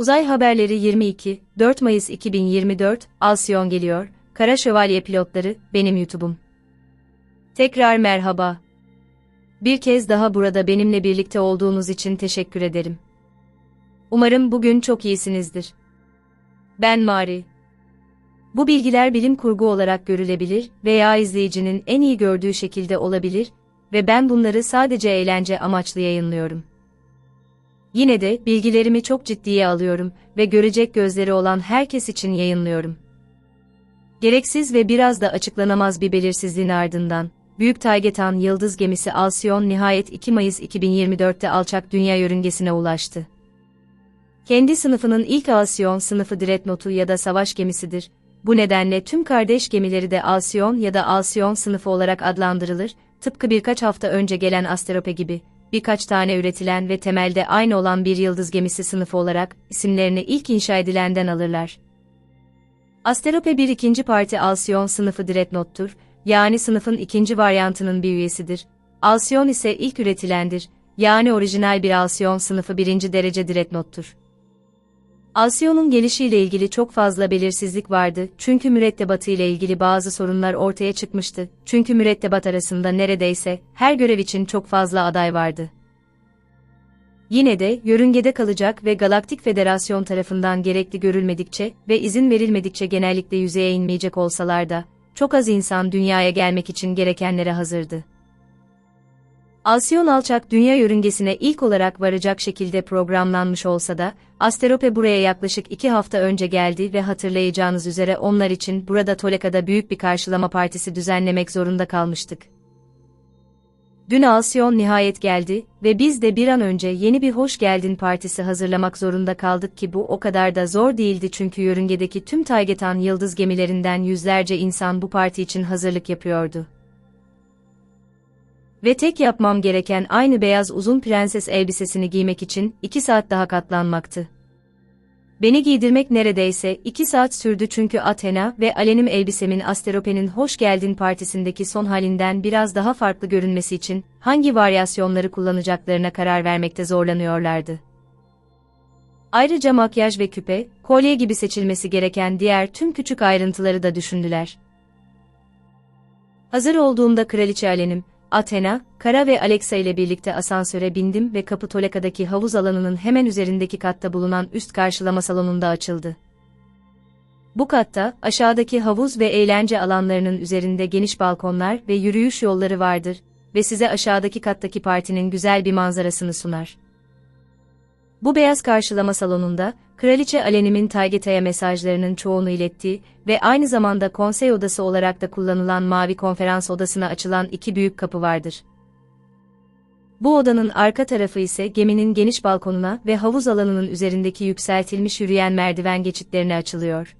Uzay Haberleri 22, 4 Mayıs 2024, Alsiyon geliyor, Kara Şövalye pilotları, benim YouTube'um. Tekrar merhaba. Bir kez daha burada benimle birlikte olduğunuz için teşekkür ederim. Umarım bugün çok iyisinizdir. Ben Mari. Bu bilgiler bilim kurgu olarak görülebilir veya izleyicinin en iyi gördüğü şekilde olabilir ve ben bunları sadece eğlence amaçlı yayınlıyorum. Yine de bilgilerimi çok ciddiye alıyorum ve görecek gözleri olan herkes için yayınlıyorum. Gereksiz ve biraz da açıklanamaz bir belirsizliğin ardından, Büyük Taygetan Yıldız gemisi Alcyon nihayet 2 Mayıs 2024'te alçak dünya yörüngesine ulaştı. Kendi sınıfının ilk Alcyon sınıfı Dreadnought'u ya da savaş gemisidir. Bu nedenle tüm kardeş gemileri de Alcyon ya da Alcyon sınıfı olarak adlandırılır, tıpkı birkaç hafta önce gelen Asterope gibi birkaç tane üretilen ve temelde aynı olan bir yıldız gemisi sınıfı olarak isimlerini ilk inşa edilenden alırlar. Asterope bir ikinci parti Alcyon sınıfı Dreadnought'tur, yani sınıfın ikinci varyantının bir üyesidir. Alcyon ise ilk üretilendir, yani orijinal bir Alcyon sınıfı birinci derece Dreadnought'tur. Alcyon'un gelişiyle ilgili çok fazla belirsizlik vardı çünkü mürettebatı ile ilgili bazı sorunlar ortaya çıkmıştı. Çünkü mürettebat arasında neredeyse her görev için çok fazla aday vardı. Yine de yörüngede kalacak ve Galaktik Federasyon tarafından gerekli görülmedikçe ve izin verilmedikçe genellikle yüzeye inmeyecek olsalar da çok az insan dünyaya gelmek için gerekenlere hazırdı. Alcyon alçak dünya yörüngesine ilk olarak varacak şekilde programlanmış olsa da, Asterope buraya yaklaşık iki hafta önce geldi ve hatırlayacağınız üzere onlar için burada Toleka'da büyük bir karşılama partisi düzenlemek zorunda kalmıştık. Dün Alcyon nihayet geldi ve biz de bir an önce yeni bir hoş geldin partisi hazırlamak zorunda kaldık ki bu o kadar da zor değildi çünkü yörüngedeki tüm Taygetan yıldız gemilerinden yüzlerce insan bu parti için hazırlık yapıyordu. Ve tek yapmam gereken aynı beyaz uzun prenses elbisesini giymek için iki saat daha katlanmaktı. Beni giydirmek neredeyse iki saat sürdü çünkü Athena ve Alenim elbisemin Asterope'nin Hoş Geldin partisindeki son halinden biraz daha farklı görünmesi için hangi varyasyonları kullanacaklarına karar vermekte zorlanıyorlardı. Ayrıca makyaj ve küpe, kolye gibi seçilmesi gereken diğer tüm küçük ayrıntıları da düşündüler. Hazır olduğumda Kraliçe Alenim, Athena, Kara ve Alexa ile birlikte asansöre bindim ve kapı Toleka'daki havuz alanının hemen üzerindeki katta bulunan üst karşılama salonunda açıldı. Bu katta, aşağıdaki havuz ve eğlence alanlarının üzerinde geniş balkonlar ve yürüyüş yolları vardır ve size aşağıdaki kattaki partinin güzel bir manzarasını sunar. Bu beyaz karşılama salonunda, Kraliçe Alenim'in Taygeta'ya mesajlarının çoğunu ilettiği ve aynı zamanda konsey odası olarak da kullanılan mavi konferans odasına açılan iki büyük kapı vardır. Bu odanın arka tarafı ise geminin geniş balkonuna ve havuz alanının üzerindeki yükseltilmiş yürüyen merdiven geçitlerine açılıyor.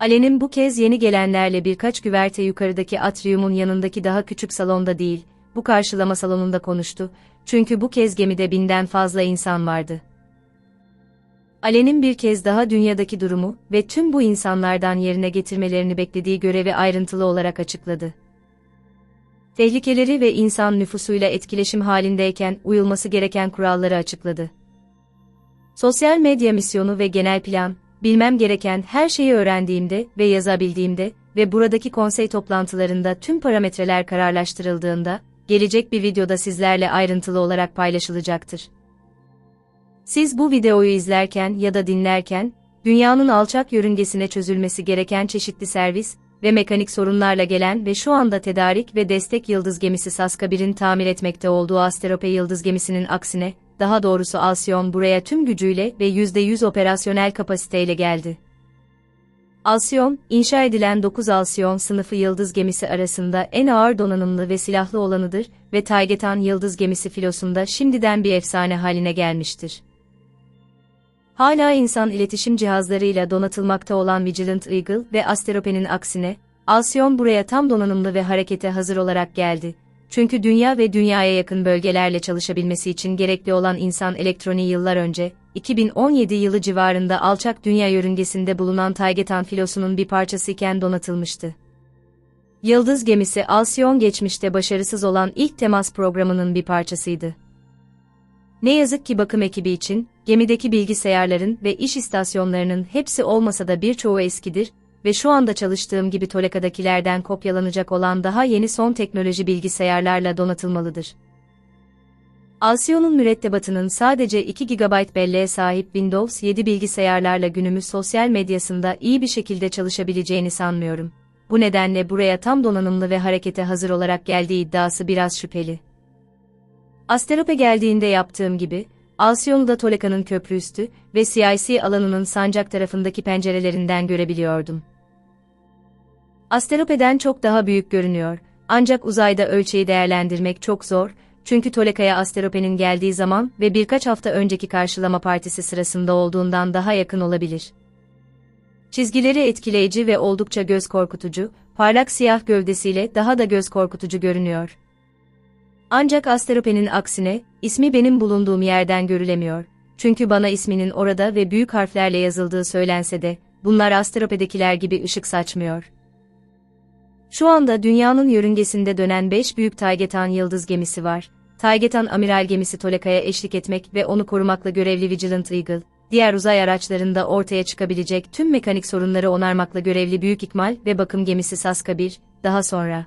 Alen'in bu kez yeni gelenlerle birkaç güverte yukarıdaki atriumun yanındaki daha küçük salonda değil, bu karşılama salonunda konuştu, çünkü bu kez gemide binden fazla insan vardı. Alen'in bir kez daha dünyadaki durumu ve tüm bu insanlardan yerine getirmelerini beklediği görevi ayrıntılı olarak açıkladı. Tehlikeleri ve insan nüfusuyla etkileşim halindeyken uyulması gereken kuralları açıkladı. Sosyal medya misyonu ve genel plan, bilmem gereken her şeyi öğrendiğimde ve yazabildiğimde ve buradaki konsey toplantılarında tüm parametreler kararlaştırıldığında, gelecek bir videoda sizlerle ayrıntılı olarak paylaşılacaktır. Siz bu videoyu izlerken ya da dinlerken, dünyanın alçak yörüngesine çözülmesi gereken çeşitli servis ve mekanik sorunlarla gelen ve şu anda tedarik ve destek yıldız gemisi Saska 1'in tamir etmekte olduğu Asterope yıldız gemisinin aksine, daha doğrusu Alcyon buraya tüm gücüyle ve %100 operasyonel kapasiteyle geldi. Alcyon, inşa edilen 9 Alcyon sınıfı yıldız gemisi arasında en ağır donanımlı ve silahlı olanıdır ve Taygetan yıldız gemisi filosunda şimdiden bir efsane haline gelmiştir. Hala insan iletişim cihazlarıyla donatılmakta olan Vigilant Eagle ve Asterope'nin aksine, Alcyon buraya tam donanımlı ve harekete hazır olarak geldi. Çünkü dünya ve dünyaya yakın bölgelerle çalışabilmesi için gerekli olan insan elektroniği yıllar önce, 2017 yılı civarında alçak dünya yörüngesinde bulunan Taygetan filosunun bir parçası iken donatılmıştı. Yıldız gemisi Alcyon geçmişte başarısız olan ilk temas programının bir parçasıydı. Ne yazık ki bakım ekibi için, gemideki bilgisayarların ve iş istasyonlarının hepsi olmasa da birçoğu eskidir ve şu anda çalıştığım gibi Toleka'dakilerden kopyalanacak olan daha yeni son teknoloji bilgisayarlarla donatılmalıdır. Alcyon'un mürettebatının sadece 2 GB belleğe sahip Windows 7 bilgisayarlarla günümüz sosyal medyasında iyi bir şekilde çalışabileceğini sanmıyorum. Bu nedenle buraya tam donanımlı ve harekete hazır olarak geldiği iddiası biraz şüpheli. Asterope geldiğinde yaptığım gibi, Alcyon'u da Toleka'nın köprüüstü ve CIC alanının sancak tarafındaki pencerelerinden görebiliyordum. Asterope'den çok daha büyük görünüyor, ancak uzayda ölçeği değerlendirmek çok zor, çünkü Toleka'ya Asterope'nin geldiği zaman ve birkaç hafta önceki karşılama partisi sırasında olduğundan daha yakın olabilir. Çizgileri etkileyici ve oldukça göz korkutucu, parlak siyah gövdesiyle daha da göz korkutucu görünüyor. Ancak Asterope'nin aksine, ismi benim bulunduğum yerden görülemiyor. Çünkü bana isminin orada ve büyük harflerle yazıldığı söylense de, bunlar Asterope'dekiler gibi ışık saçmıyor. Şu anda dünyanın yörüngesinde dönen 5 büyük Taygetan yıldız gemisi var. Taygetan amiral gemisi Toleka'ya eşlik etmek ve onu korumakla görevli Vigilant Eagle, diğer uzay araçlarında ortaya çıkabilecek tüm mekanik sorunları onarmakla görevli Büyük İkmal ve bakım gemisi Saska 1, daha sonra.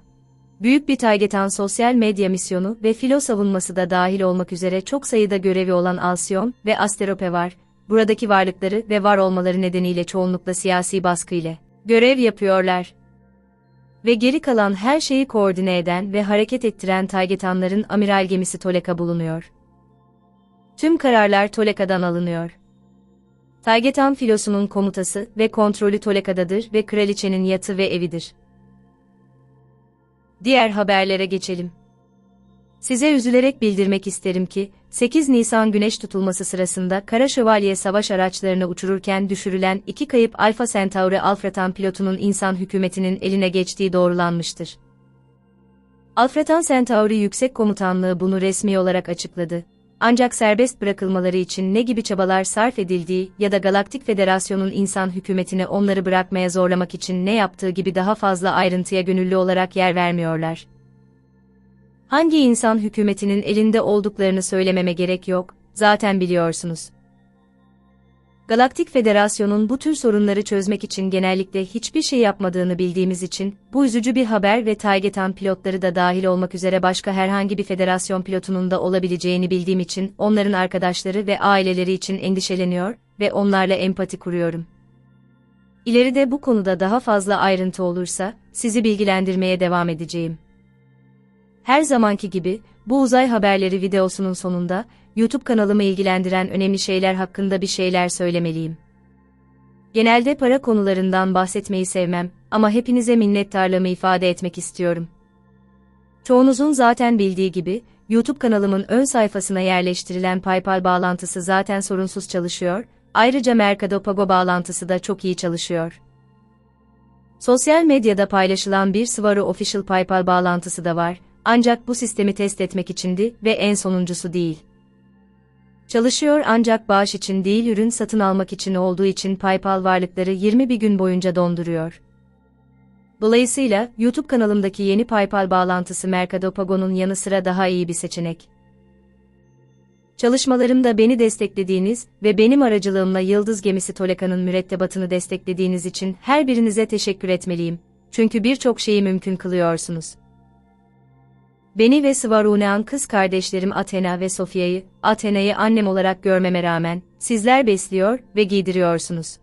Büyük bir Taygetan sosyal medya misyonu ve filo savunması da dahil olmak üzere çok sayıda görevi olan Alcyon ve Asterope var. Buradaki varlıkları ve var olmaları nedeniyle çoğunlukla siyasi baskı ile görev yapıyorlar ve geri kalan her şeyi koordine eden ve hareket ettiren Taygetanların amiral gemisi Toleka bulunuyor. Tüm kararlar Toleka'dan alınıyor. Taygetan filosunun komutası ve kontrolü Toleka'dadır ve kraliçenin yatı ve evidir. Diğer haberlere geçelim. Size üzülerek bildirmek isterim ki, 8 Nisan güneş tutulması sırasında Kara Şövalye savaş araçlarını uçururken düşürülen iki kayıp Alfa Centauri Alfretan pilotunun insan hükümetinin eline geçtiği doğrulanmıştır. Alfretan Centauri Yüksek Komutanlığı bunu resmi olarak açıkladı. Ancak serbest bırakılmaları için ne gibi çabalar sarf edildiği ya da Galaktik Federasyon'un insan hükümetini onları bırakmaya zorlamak için ne yaptığı gibi daha fazla ayrıntıya gönüllü olarak yer vermiyorlar. Hangi insan hükümetinin elinde olduklarını söylememe gerek yok, zaten biliyorsunuz. Galaktik Federasyon'un bu tür sorunları çözmek için genellikle hiçbir şey yapmadığını bildiğimiz için, bu üzücü bir haber ve Taygetan pilotları da dahil olmak üzere başka herhangi bir federasyon pilotunun da olabileceğini bildiğim için onların arkadaşları ve aileleri için endişeleniyor ve onlarla empati kuruyorum. İleride bu konuda daha fazla ayrıntı olursa, sizi bilgilendirmeye devam edeceğim. Her zamanki gibi, bu uzay haberleri videosunun sonunda, YouTube kanalımı ilgilendiren önemli şeyler hakkında bir şeyler söylemeliyim. Genelde para konularından bahsetmeyi sevmem ama hepinize minnettarlığımı ifade etmek istiyorum. Çoğunuzun zaten bildiği gibi, YouTube kanalımın ön sayfasına yerleştirilen PayPal bağlantısı zaten sorunsuz çalışıyor, ayrıca Mercado Pago bağlantısı da çok iyi çalışıyor. Sosyal medyada paylaşılan bir Svaru Official PayPal bağlantısı da var, ancak bu sistemi test etmek içindi ve en sonuncusu değil. Çalışıyor ancak bağış için değil ürün satın almak için olduğu için PayPal varlıkları 21 gün boyunca donduruyor. Dolayısıyla YouTube kanalımdaki yeni PayPal bağlantısı Mercado Pago'nun yanı sıra daha iyi bir seçenek. Çalışmalarımda beni desteklediğiniz ve benim aracılığımla Yıldız Gemisi Toleka'nın mürettebatını desteklediğiniz için her birinize teşekkür etmeliyim. Çünkü birçok şeyi mümkün kılıyorsunuz. Beni ve Svarunean kız kardeşlerim Athena ve Sofya'yı, Athena'yı annem olarak görmeme rağmen, sizler besliyor ve giydiriyorsunuz.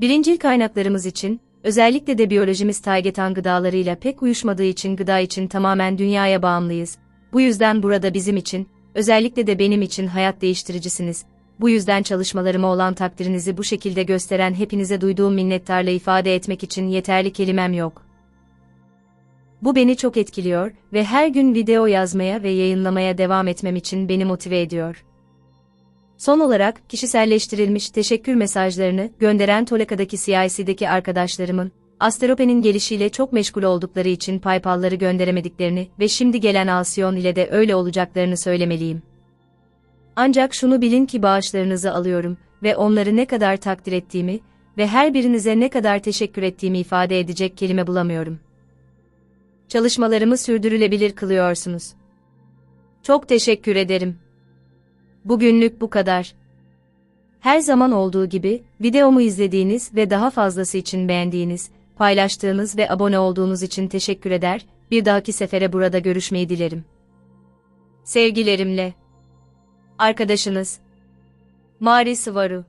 Birincil kaynaklarımız için, özellikle de biyolojimiz taygetan gıdalarıyla pek uyuşmadığı için gıda için tamamen dünyaya bağımlıyız. Bu yüzden burada bizim için, özellikle de benim için hayat değiştiricisiniz. Bu yüzden çalışmalarıma olan takdirinizi bu şekilde gösteren hepinize duyduğum minnettarlığı ifade etmek için yeterli kelimem yok. Bu beni çok etkiliyor ve her gün video yazmaya ve yayınlamaya devam etmem için beni motive ediyor. Son olarak, kişiselleştirilmiş teşekkür mesajlarını gönderen Toleka'daki CIC'deki arkadaşlarımın, Asterope'nin gelişiyle çok meşgul oldukları için PayPal'ları gönderemediklerini ve şimdi gelen Alsiyon ile de öyle olacaklarını söylemeliyim. Ancak şunu bilin ki bağışlarınızı alıyorum ve onları ne kadar takdir ettiğimi ve her birinize ne kadar teşekkür ettiğimi ifade edecek kelime bulamıyorum çalışmalarımı sürdürülebilir kılıyorsunuz. Çok teşekkür ederim. Bugünlük bu kadar. Her zaman olduğu gibi, videomu izlediğiniz ve daha fazlası için beğendiğiniz, paylaştığınız ve abone olduğunuz için teşekkür eder, bir dahaki sefere burada görüşmeyi dilerim. Sevgilerimle. Arkadaşınız. Mari Sıvaru